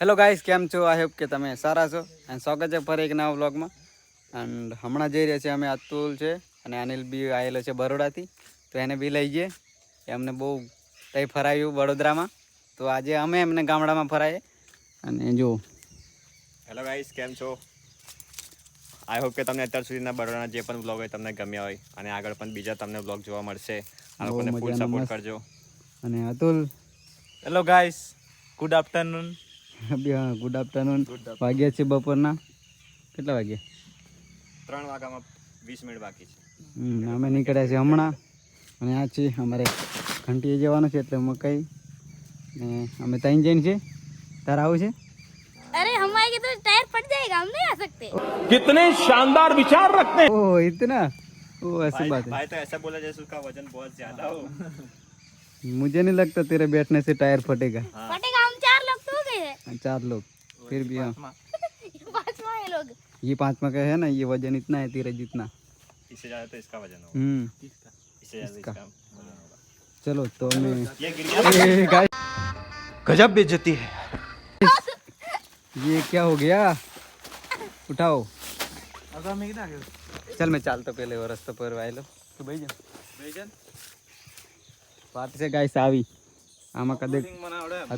Hello guys કેમ છો? I hope કે તમે સારા છો. અને સ્વાગત છે ફરી એક નવા વ્લોગમાં એન્ડ હમણાં જઈ રહ્યા છીએ અમે અતુલ છે અને અનિલ બી આવેલો છે બરોડાથી. તો એને બી લઈ જઈએ. એમને બહુ કંઈ ફરાયું વડોદરામાં. તો આજે અમે એમને ગામડામાં ફરાઈએ. અને જો. હેલો ગાઈસ કેમ છો? આઈ હોપ કે તમને અત્યાર સુધીના બરોડાના જે પણ બ્લોગ હોય તમને ગમ્યા હોય. અને આગળ પણ બીજા તમને બ્લોગ જોવા મળશે. આ લોકોને ફૂલ સપોર્ટ કરજો. અને Atul? Hello guys good afternoon good afternoon વાગ્યા છે બપોરના કેટલા વાગ્યા ત્રણ વાગ્યામાં વીસ મિનિટ બાકી છે હમ, અમે નીકળ્યા છીએ હમણાં અને આ છે અમારે ઘંટીએ જવાનું છે એટલે મકાઈ ને અમે ત્યાં જઈને છે તારે આવું છે अरे हम आएंगे तो टायर फट जाएगा हम नहीं आ सकते कितने शानदार विचार रखते हैं ओह इतना ओह ऐसी भाई, बात है भाई तो ऐसा बोला जैसे उसका वजन बहुत ज्यादा हो मुझे नहीं लगता तेरे बैठने से टायर फटेगा फटेगा हाँ, चार लोग। फिर भी हाँ। पांचवा। है लोग। ये पांचवा का है ना ये वज़न इतना है तेरा जितना। इससे ज़्यादा तो इसका वज़न होगा। हम्म। इसका। चलो तो मैं गजब बेचती है। ये क्या हो गया? उठाओ। चल मैं चालतो पहले वर रस्ता पर आए लो तो भाई जन तू बैजन बैजन पार्टीचे गाय सावी आम्हा कधी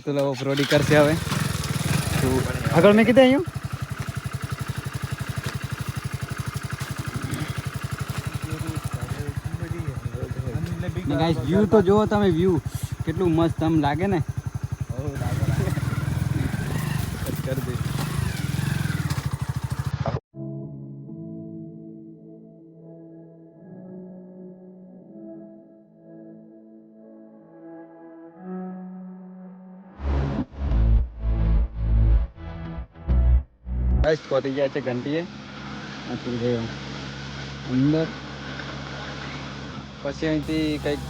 तुला ऑफ़ रोडी से हवे હવે આગળ મેં કીધે અહીંયા? ગાઈસ વ્યૂ તો જુઓ તમે વ્યૂ કેટલું મસ્ત આમ લાગે ને. કરી દે ગાઈસ પહોંચી ગયા છે ઘંટીએ. અતુલ ગયો. અંદર. પછી અહીંથી કંઈક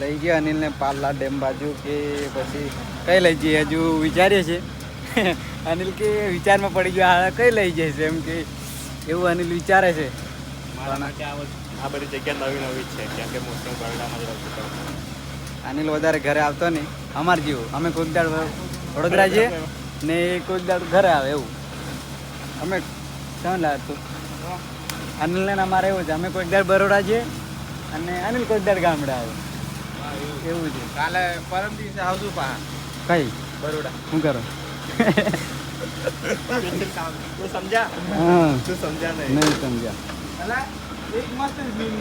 લઈ ગયા અનિલને પાર્લા ડેમ બાજુ કે પછી કઈ લઈ જઈએ? હજુ વિચારીએ છીએ. અનિલ કે વિચારમાં પડી ગયો આ કઈ લઈ જાય છે એમ કે એવું અનિલ વિચારે છે. આ બધી જગ્યા નવી નવી છે કેમ કે મોસ્ટ ઓફ બરોડામાં જ રહું છું અનિલ વધારે ઘરે આવતો નહીં. અમાર જેવું. અમે કોઈક દાડ વડોદરા જઈએ ને એ કોઈક દાડ ઘરે આવે એવું. અમે શું તું અનિલને ને અમારે એવું છે અમે કોઈક દર બરોડા જઈએ અને અનિલ કોઈક દર ગામડા આવે. એવું છે. કાલે પરમ દિવસે આવશું પા. કઈ? બરોડા. શું કરો? સમજ્યા હા. તું સમજા નહીં. સમજ્યા. અલા એક મસ્ત મીમ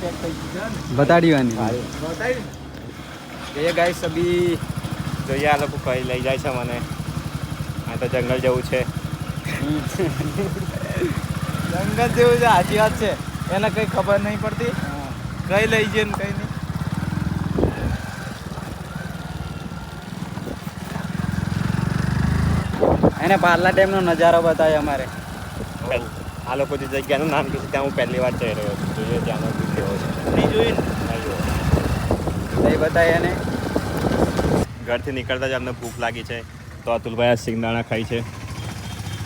ચેક થઈ ગયું છે બતાડ્યું બતાવી એ ગાઈસ અભી જોઈએ આ લોકો કઈ લઈ જાય છે મને. આ તો જંગલ જેવું છે. જંગલ જેવું છે સાચી વાત છે. એને કઈ ખબર નહીં પડતી. કઈ લઈ જઈએ ને કઈ નહીં. એને પાર્લા ડેમનો નજારો બતાવ્યો અમારે. આ લોકો જે જગ્યાનું નામ કીધું ત્યાં હું પહેલી વાર જઈ રહ્યો છું. જોઈએ ત્યાંનો છે. નહીં જોઈ નહીં બતાવી એને. ઘરથી નીકળતા જ અમને ભૂખ લાગી છે. તો અતુલભાઈ આ સિંગદાણા ખાય છે.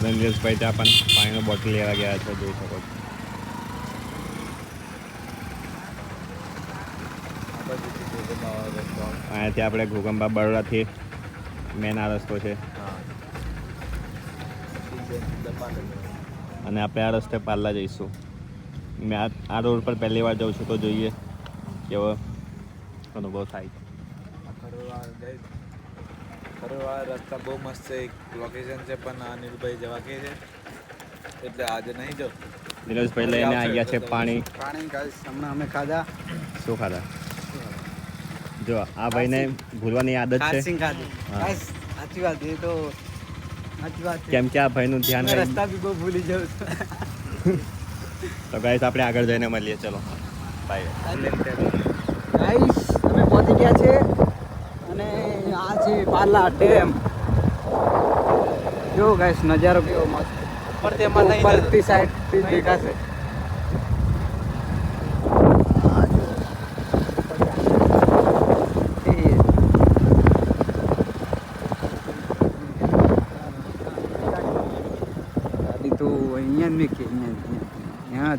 રંજેશભાઈ ત્યાં પણ પાણીનો બોટલ લેવા ગયા છે, જોઈ શકો છો. અહીંયાથી આપણે ઘોગંબા બરોડાથી મેન આ રસ્તો છે. અને આપણે આ રસ્તે પાલ્લા જઈશું. મેં આ આ રોડ પર પહેલી વાર જાઉં છું, તો જોઈએ કેવો અનુભવ થાય ખરોવા રસ્તા બહુ મસ્ત છે. એક લોકેશન છે પણ અનિલભાઈ જવા કે છે. એટલે આજે નહીં જો નીરજભાઈ લઈને આવ્યા છે પાણી. પાણી ગાઈસ હમણાં અમે ખાધા. શું ખાધા? જો આ ભાઈને ભૂલવાની આદત છે. સાચી વાત એ તો સાચી વાત કેમ કે આ ભાઈનું ધ્યાન રસ્તા બી બહુ ભૂલી જાઉં છું. તો ગાઈસ આપણે આગળ જઈને મળીએ. ચલો. બાય ગાઈસ અમે પહોંચી ગયા છે અને આ છે પાર્લા ડેમ. જો ગાઈસ નજારો કેવો મસ્ત. પર તેમાં નહીં ઉપરથી સાઈડથી દેખાશે. તો અહીંયા જ કે અહીંયા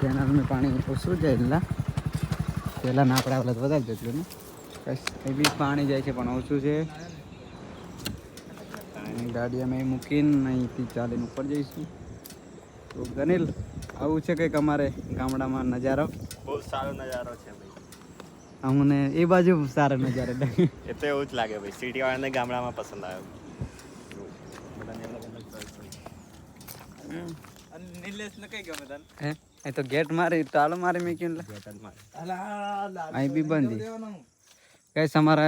કેનાલમાં પાણી ઓછું જાય એટલે પહેલાં ના આપણે આપણે વધારે જેટલું ને. એ બી પાણી જાય છે પણ ઓછું છે. ગાડી અમે મૂકીને અહીંથી ચાલીને ઉપર જઈશું. તો ગનિલ આવું છે કંઈક અમારે ગામડામાં નજારો? બહુ સારો નજારો છે ભાઈ. અમને એ બાજુ સારો નજારો એ તો એવું જ લાગે ભાઈ સિટીવાળાને ગામડામાં પસંદ આવ્યો એ તો ગેટ મારી તાળો મારી મેં કેમ અહીં બી બંધ कैसे हमारा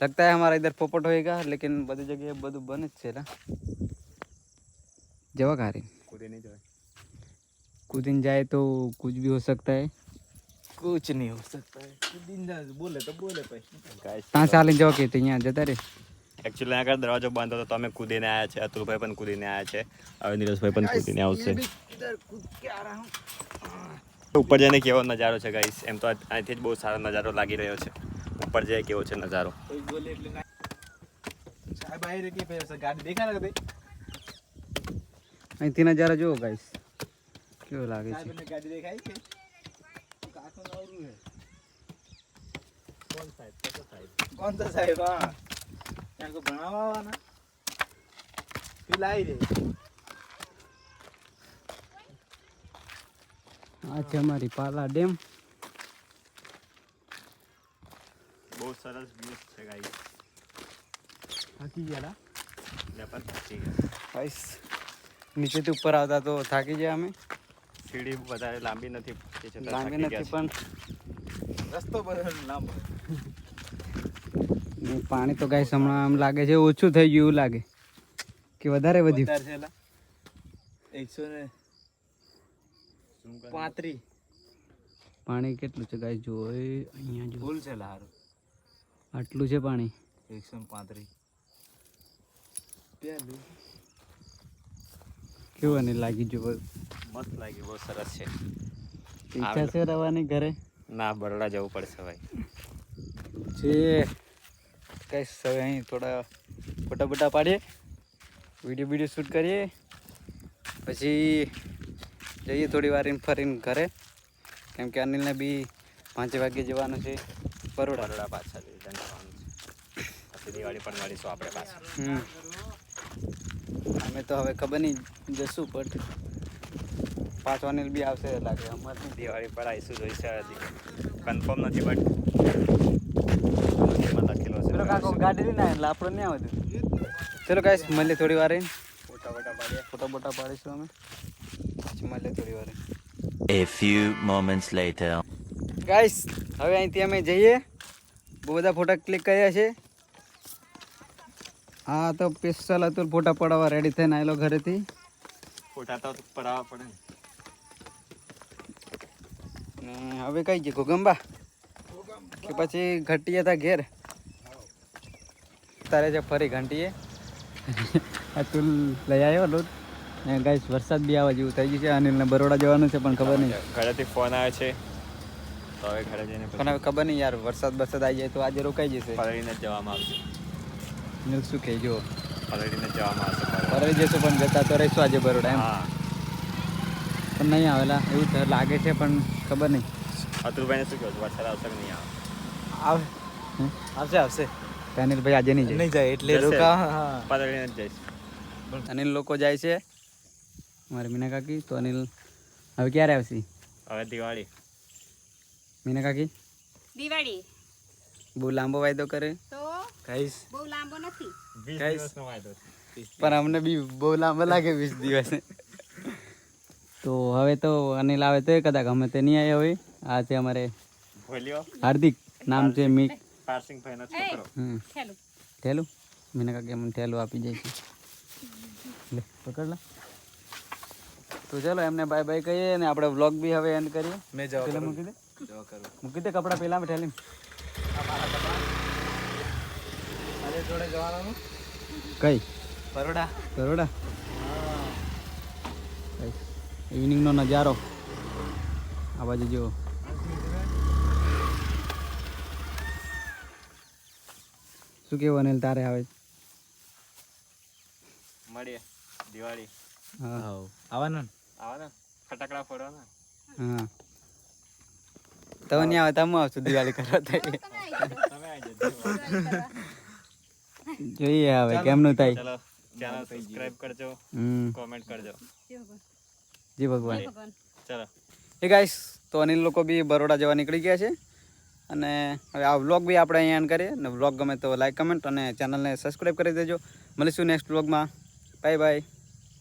लगता है हमारा इधर पोपट होएगा लेकिन बड़ी जगह બધું બંધ જ છે લા જવા કારી કૂદી નહીં જવાય. કૂદીને જાય તો कुछ भी हो सकता है कुछ नहीं हो सकता है दिन जा बोले तो बोले भाई Guys, ત્યાં ચાલીને જવા કે અહીંયા જતા રે એકચ્યુઅલી આગળ દરવાજો બંધ હતો તો અમે કૂદીને આવ્યા છે અતુલભાઈ પણ કૂદીને આવ્યા છે હવે નીરજભાઈ પણ કૂદીને આવશે ઉપર જઈને કેવો નજારો છે ગાઈસ એમ તો અહીંથી જ બહુ સારો નજારો લાગી રહ્યો છે ઉપર જાય કેવો છે નજારો અહીંથી નજારો જુઓ ગાઈસ કેવો લાગે છે કોણ સા સાહેબ હા ત્યાં કોઈ ભણાવવા આવવાના લાવી દે આ છે અમારી પાલા ડેમ બહુ સરસ વ્યૂઝ છે ગાઈસ થાકી ગયા ને પણ થાકી ગયા. ગાઈસ નીચેથી ઉપર આવતા તો થાકી ગયા અમે. સીડી વધારે લાંબી નથી લાંબી નથી પણ રસ્તો બધો લાંબો. પાણી તો ગાઈસ હમણાં આમ લાગે છે ઓછું થઈ ગયું એવું લાગે. કે વધારે વધ્યું. વધારે છે એલા એકસો ને છે. Zoom કરી. પાંત્રી પાણી કેટલું છે ગાઈસ જોઈ અહીંયા ફૂલ છે લારું આટલું છે પાણી? એકસો પાંત્રીસ. પાંત્રી કેવું અને લાગી જો મસ્ત લાગી બહુ સરસ છે. ઈચ્છા છે રહેવાની ઘરે? ના બરડા જવું પડશે ભાઈ. છે કઈ હવે અહીં થોડા ફોટા બોટા પાડીએ વીડિયો વીડિયો શૂટ કરીએ પછી જઈએ થોડી વાર એમ ફરીને ઘરે. કેમ કે અનિલને બી પાંચ વાગે જવાનું છે બરોડા. બરોડા પાછા પછી દિવાળી પણ મળીશું આપણે પાછા. હમ. અમે તો હવે ખબર નહીં જશું બટ પાછવાની અનિલ બી આવશે લાગે. અમારે નહીં. દિવાળી પર આવીશું જોઈશે કન્ફર્મ નથી બટ ગાડી ના એટલે આપણે નહીં આવે ચલો કાંઈ મળીએ થોડી વાર. ફોટા ફોટા પાડીએ. ફોટા બોટા પાડીશું અમે. પછી મળીએ થોડી વાર. A few moments later. Guys હવે અહીંથી અમે જઈએ. બહુ બધા ફોટા ક્લિક કર્યા છે. હા તો સ્પેશિયલ હતું ફોટા પડાવવા રેડી થઈને આવેલો ઘરેથી. ફોટા તો પડાવવા પડે ને. હવે કઈ ગઈ ઘોગંબા કે પછી ઘટીએ તા ઘેર? તારે છે ફરી ઘંટીએ? અતુલ લઈ આવ્યો લોટ. ને ગાઈસ વરસાદ બી આવવા જેવું થઈ ગયું છે. અનિલને બરોડા જવાનું છે પણ ખબર નહીં. ઘરેથી ફોન આવે છે. તો હવે ઘરે જઈને પણ હવે ખબર નહીં યાર વરસાદ બરસાદ આવી જાય તો આજે રોકાઈ જશે. ફરીને જવામાં આવશે. અનિલ શું કહે જો પલળીને જવામાં આવશે ફરી જશું પણ જતા તો રહીશું આજે બરોડા એમ. પણ નહીં આવેલા એવું તો લાગે છે પણ ખબર નહીં. અતુલભાઈને શું કહ્યું વરસાદ આવશે કે નહીં આવે? આવે. આવશે આવશે. અનિલ ભાઈ આજે નહીં નહીં જાય એટલે. રોકા હા પલળીને જ જઈશ. અનિલ લોકો જાય છે. મારી મીના કાકી તો અનિલ હવે ક્યારે આવશે? હવે દિવાળી. મીના કાકી? દિવાળી. બહુ લાંબો વાયદો કરે. તો ગાઈસ બહુ લાંબો નથી. વીસ Guys. દિવસનો વાયદો પણ અમને બી બહુ લાંબો લાગે વીસ દિવસ તો હવે તો અનિલ આવે તો કદાચ અમે તે નહીં આવ્યા હોય. આ છે અમારે ભોલ્યો હાર્દિક. નામ છે મી પારસિંગભાઈનો છોકરો હમ. ખેલું ઠેલું? મીના કાકી અમને ઠેલું આપી જાય છે. લે પકડ લા. તો ચાલો એમને બાય બાય કહીએ અને આપણે વ્લોગ બી હવે એન્ડ કરીએ. મેં જવા મૂકી દે. મૂકી દે કપડાં પેલા ઠેલી જોડે જવાનું. કઈ? બરોડા. બરોડા? ઇવનિંગનો નજારો. આ બાજુ જુઓ. શું કેવું અનિલ તારે આવે? મળીએ. દિવાળી. હા. આવવાનું? ફટાકડા ફોડવાના હા. તમે નહીં આવે તમે આવશો દિવાળી કરવા. તમે આવી જજો જોઈએ હવે કેમનું થાય? ચલો ચેનલ સબસ્ક્રાઇબ કરજો હમ. કોમેન્ટ કરજો. જી ભગવાન. ચલો. એ ગાઈસ તો અનિલ લોકો બી બરોડા જવા નીકળી ગયા છે. અને હવે આ વ્લોગ બી આપણે અહીંયા એન્ડ કરીએ. અને વ્લોગ ગમે તો લાઈક કમેન્ટ અને ચેનલને સબસ્ક્રાઈબ કરી દેજો. મળીશું નેક્સ્ટ વ્લોગમાં બાય બાય